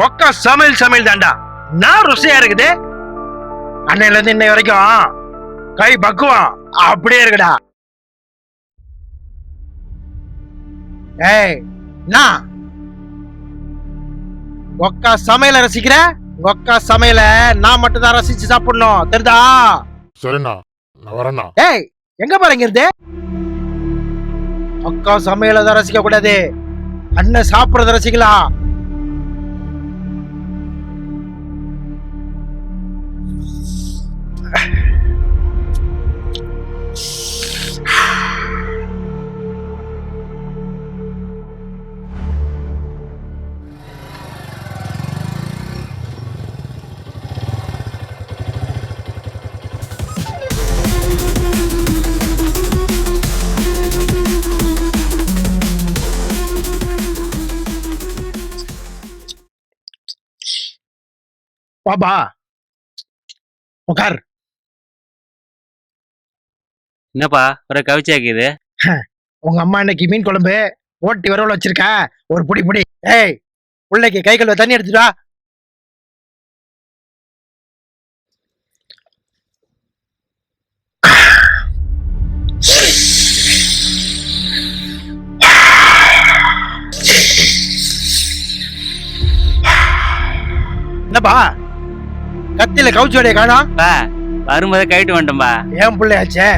ஒக்கா சமையல் சமையல் தாண்டா. நான் ருசியா இருக்குது. அன்னையில இருந்து இன்னை வரைக்கும் கை பக்குவம் அப்படியே இருக்குடா. ஏய் நான் ஒக்கா சமையல ரசிக்கிற? ஒக்கா சமையல நான் மட்டும் தான் ரசிச்சு சாப்பிடணும். தெரியுதா? சரிண்ணா. நான் வரேண்ணா. ஏய் எங்க போறீங்க இருந்து? அக்கா சமையல தான் ரசிக்க கூடாது அண்ணன் சாப்பிடுறத ரசிக்கலாம். பாபா உட்கார் என்னப்பா ஒரு கவிச்சா இருக்குது உங்க அம்மா இன்னைக்கு மீன் குழம்பு ஓட்டி வரவல வச்சிருக்கா. ஒரு புடி புடி. ஏய் பிள்ளைக்கு கை கழுவ தண்ணி எடுத்துட்டு வா. என்னப்பா? கத்தியில கவுச்சி வடைய காணோம் பா வரும்போதே கைட்டு வந்துட்டோம்பா ஏன் பிள்ளையாச்சே?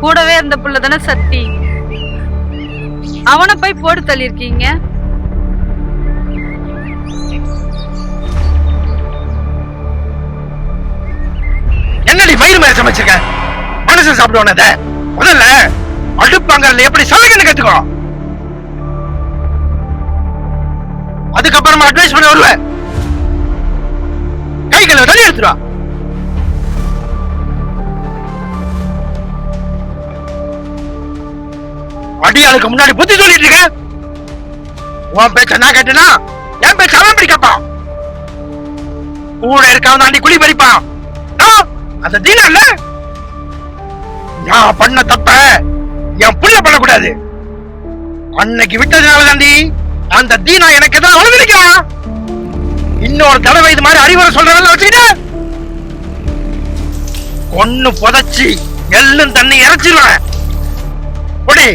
கூடவே இருந்த புள்ள தானே சத்தி. அவனை போய் போட்டு தள்ளியிருக்கீங்க? மாதிரி வயிறு சமைச்சிருக்க. மனுஷன் சாப்பிடுவான முதல்ல அடுப்பாங்கல்ல எப்படி சமைக்கணும் கத்துக்கோ. அதுக்கப்புறமா அட்வைஸ் பண்ண வருவேன் கை கழுவ தண்ணி எடுத்துருவா. அடியாளுக்கு முன்னாடி புத்தி சொல்லிட்டு இருக்க. உன் பேச்ச நான் கேட்டேனா? என் பேச்ச அவன் பிடிக்கப்பான் கேட்பான் கூட இருக்கவன் தாண்டி குழி பறிப்பான். அந்த தீனா இல்ல நான் பண்ண தப்ப என் புள்ள பண்ணக்கூடாது. அன்னைக்கு விட்டதுனால தாண்டி அந்த தீனா எனக்கு எதாவது வளர்ந்துருக்கான் இன்னொரு தடவை இது மாதிரி அறிவுரை சொல்றதெல்லாம் வச்சுக்கிட்டு கொன்னு புதைச்சி எள்ளும் தண்ணி இறைச்சிருவேன். பொடி.